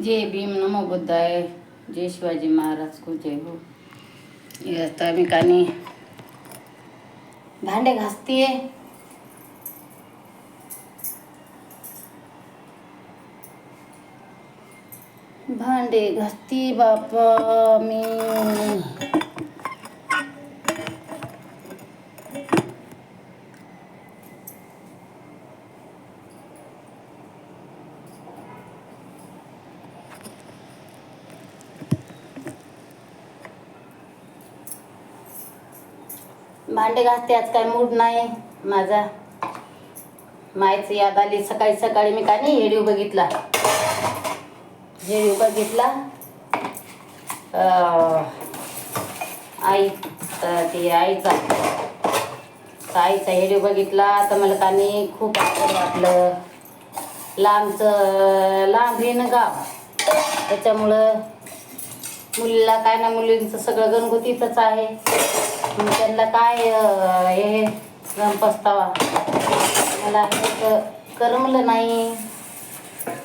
जय भीम नमो बुद्धाय जय शिवाजी महाराज को जय हो हे आता मी कानी भांडे घासतीये भांडे घासती बापा मी भांडे घासते आज काय मूड नाही. माझा मायच याद आली सकाळी सकाळी मी काय नाही व्हिडिओ बघितला. व्हिडिओ बघितला. आई ते आईचा तर आईचा व्हिडिओ बघितला. तर मला का नाही खूप आनंद वाटलं लांबचं लांब हे ना गाव त्याच्यामुळं मुलीला काय ना मुलींचं सगळं गणगोतीतच आहे. त्यांना काय हे पस्तावा. मला हे क- करमलं नाही.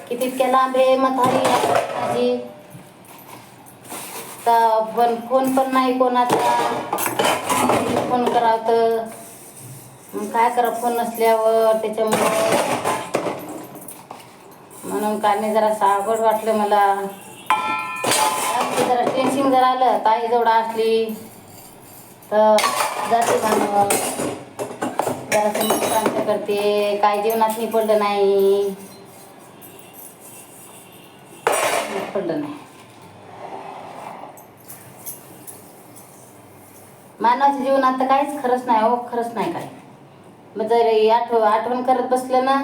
की तितक्या लांब आहे म्हातारी माझी. तर पण फोन पण नाही कोणाचा. फोन करावं तर. मग काय करा फोन नसल्यावर त्याच्यामुळे. म्हणून काने जरा सावड वाटलं मला. जरा टेन्शन जर आलं ताई जवळ असली. तर जाते म्हणून जरा शांत करते. काय जीवनात नाही पडलं नाही. पडलं नाही. मानवाच्या जीवनात तर काहीच खरंच नाही हो खरंच नाही काय मग जर आठव आठवण करत बसलं ना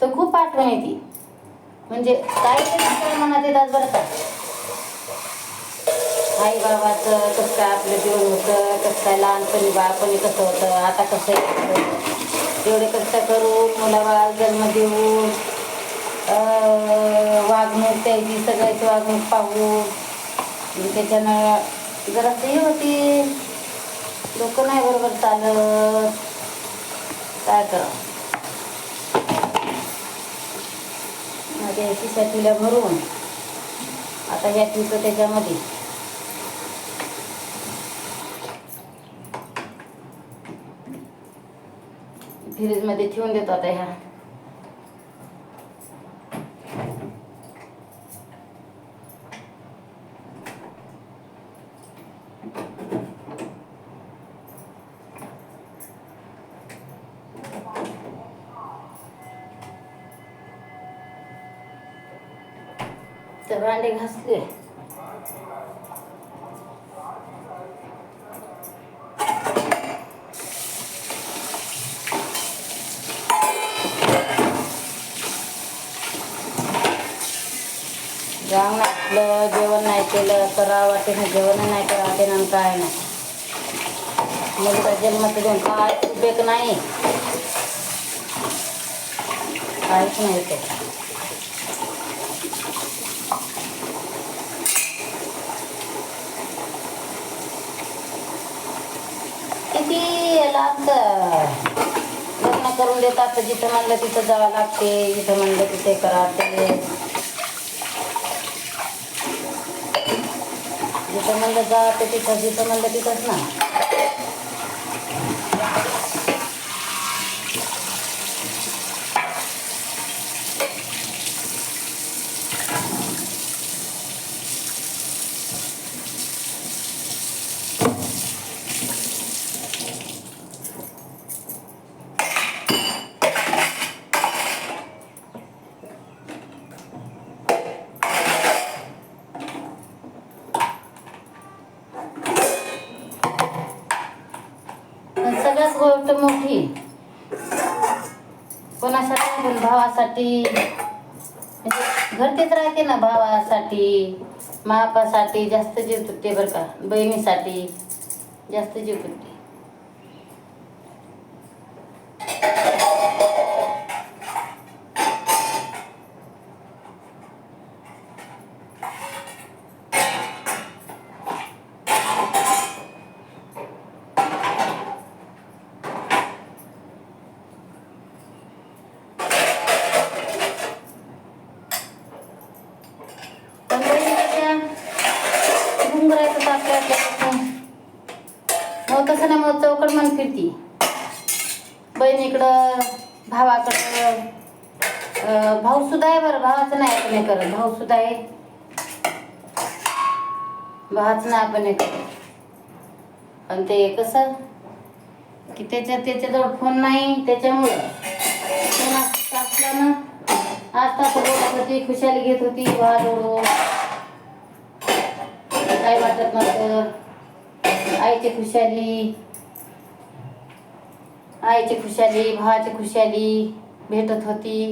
तर खूप आठवण येते. म्हणजे काही मनात येतात बरं का. आई बाबाचं कसं काय आपलं जीवन होतं कसं काय लहानपणी बाळपणी कसं होतं आता कसं एवढे कष्ट करून बाळ जन्म देऊन वागणूक त्याची सगळ्याची वागणूक पाहून त्याच्यानं जरा ते होती. लोक नाही बरोबर चालत. काय कर माझ्या याच्यासाठीला भरून आता ह्या तिचं त्याच्यामध्ये. फ्रीजमध्ये ठेवून देतो आता ह्या. तर भांडे घासले. जाऊन आपलं जेवण नाही केलं करावं वाटे ना जेवण नाही करावं वाटे ना काय नाही. मग जन्म तर देऊन काय उपयोग नाही. काहीच नाही ते. किती लागतं? लग्न करून देतात जिथं म्हणलं तिथं जावं लागते जिथं म्हणलं तिथे करा ते जिथं म्हणलं जा तर तिथं जिथं म्हणलं तिथंच ना पण सगळ्यात गोष्ट मोठी कोणासाठी? पण भावासाठी. म्हणजे घरतीच राहते ना भावासाठी मापासाठी जास्त जीव तुटते बरं का. बहिणीसाठी जास्त जीव तुटते. मग तसं ना मग चौकड मन फिरती. बहिणीकडं भावाकडं अं, भाऊ सुद्धा आहे बरं भावाचं नाही आपण हे करत. भाऊ सुद्धा आहे. भावाचं नाही आपण हे करत. पण ते कसं की त्याच्या त्याच्याजवळ फोन नाही त्याच्यामुळं. फोन असला ना आज तास बोलत होती खुशाली घेत होती भावाजवळ काय आईची खुशाली. आईची खुशाली भावाची खुशाली भेटत होती.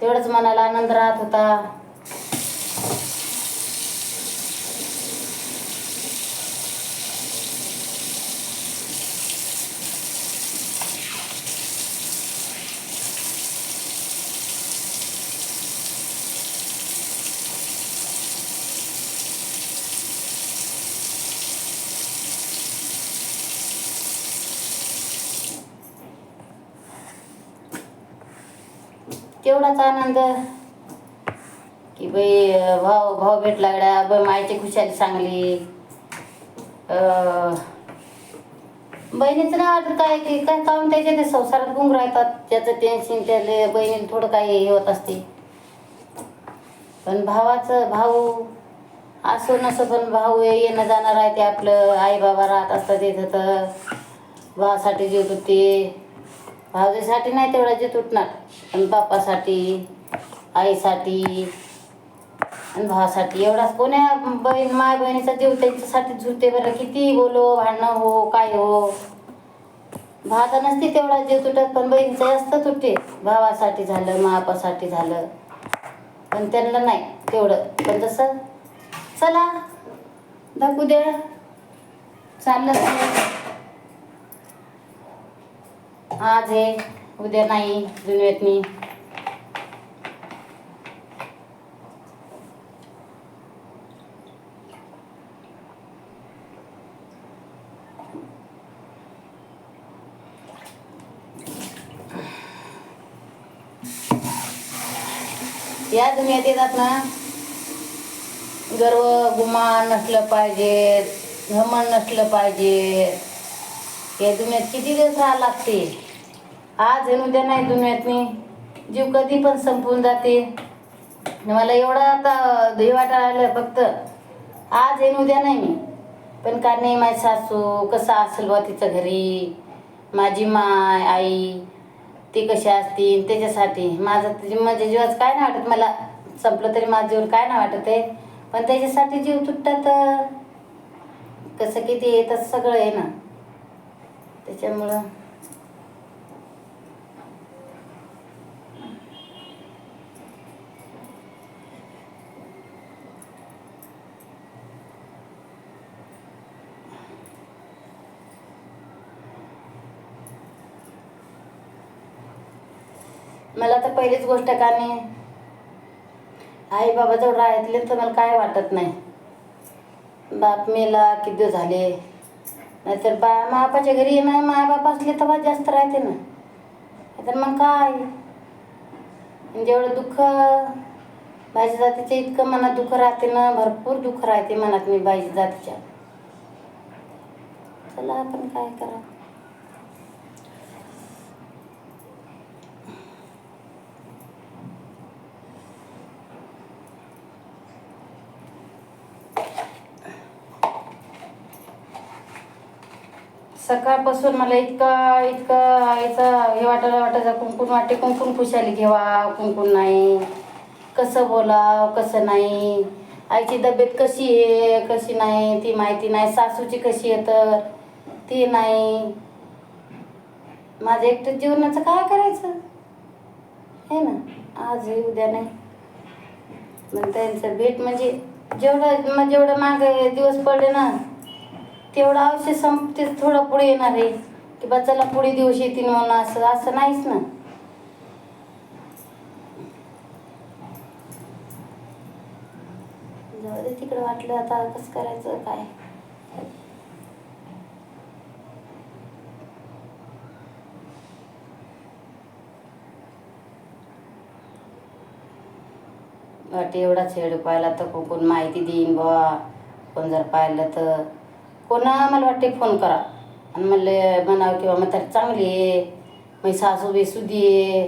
तेवढंच मनाला आनंद राहत होता. तेवढाच आनंद. की बाई भाऊ भाऊ भेटला गड्या. बाई मायची खुशाली चांगली बहिणीचं नाही वाटत काय की काय काम त्याच्या ते संसारात गुंग राहतात. त्याचं टेन्शन त्याले बहिणीला थोडं काही हे होत असते. पण भावाचं भाऊ असो नसो पण भाऊ हे येणं जाणार आहे ते आपलं. आई बाबा राहत असतात येत तर. भावासाठी जीव ते भाऊजीसाठी नाही तेवढा जे तुटणार. पण बापासाठी आईसाठी आणि भावासाठी एवढाच. कोण्या बहीण माय बहिणीचा जीव त्यांच्यासाठी झुलते बरं. किती बोलो भांडणं हो काय हो. भावाचा नसते तेवढा जीव तुटत पण बहिणीचा जास्त तुटते. भावासाठी झालं मापासाठी झालं. पण त्यांना नाही तेवढं. पण तसं चला दाखवू द्या. चाललं. आज आहे उद्या नाही दुनियेतनी या दुनियात येतात ना गर्व गुमान नसलं पाहिजे घमन नसलं पाहिजे. या दुनियात किती दिवस राहा लागते? आज आणि उद्या नाही दुनियात मी. जीव कधी पण संपून जाते. मला एवढा आता हे वाटायला आलं फक्त. आज आणि उद्या नाही मी. पण का नाही माझी सासू कसं असेल बा तिचं घरी? माझी माय आई ती कशी असतील? त्याच्यासाठी. माझं तिची माझ्या जीवाचं काय नाही वाटत. मला संपलं तरी माझ्या जीवन काय नाही वाटत आहे. पण त्याच्यासाठी जीव तुटतात. कसं किती येतं सगळं आहे ना. त्याच्यामुळं मला तर पहिलीच गोष्ट का नाही आई बाबा जवळ राहतले तर मला काय वाटत नाही. बाप मेला किती दिवस झाले? नाहीतर बा बापाच्या घरी ना मायाबाप असले तेव्हा जास्त राहते ना. तर मग काय? जेवढं दुःख बाईच्या जातीच्या इतकं मनात दुःख राहते ना भरपूर दुःख राहते मनात मी बाईच्या जातीच्या. चला आपण काय करा सकाळपासून मला इतका इतका आईचा हे वाटायला वाटायचा कुंकून वाटे कुंकून खुशाली घेवा कुंकून नाही. कसं बोलाव कसं नाही. आईची तब्येत कशी आहे कशी नाही ती माहिती नाही. सासूची कशी आहे तर ती नाही. माझ्या एकटं जीवनाचं काय करायचं? आहे ना आज उद्या नाही. मग त्यांचं भेट म्हणजे जेवढं मग जेवढं मागे दिवस पडले ना तेवढं आयुष्य संपते थोडं पुढे येणार आहे. की बा चला पुढे दिवस येतील म्हणून असं असं नाहीच ना. जाऊ दे तिकडे वाटलं आता कसं करायचं काय? वाटे एवढा छेड पाहिला तर कोण माहिती देईन बा कोण जर पाहिलं तर. पुन्हा मला वाटते फोन करा. आणि म्हणले म्हणावं किंवा म्हातारी चांगली आहे. मी सासू बेसुदी आहे.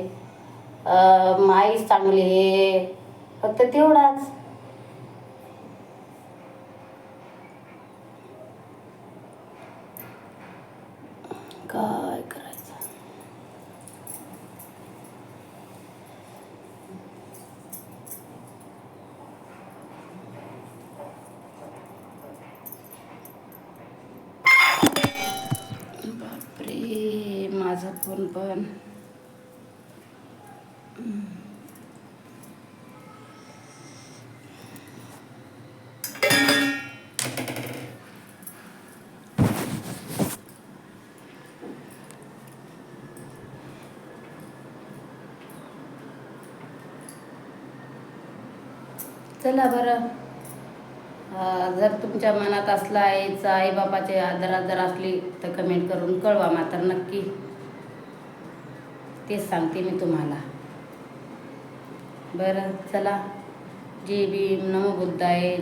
आईच चांगली आहे. फक्त तेवढाच. काय कर? बापरे माझा फोन पण. चला बरं. जर तुमच्या मनात असला आईचा आईबापाचे आदरात जर असली तर कमेंट करून कळवा मात्र नक्की. तेच सांगते मी तुम्हाला. बरं चला. जे भीम. नमो बुद्धाय.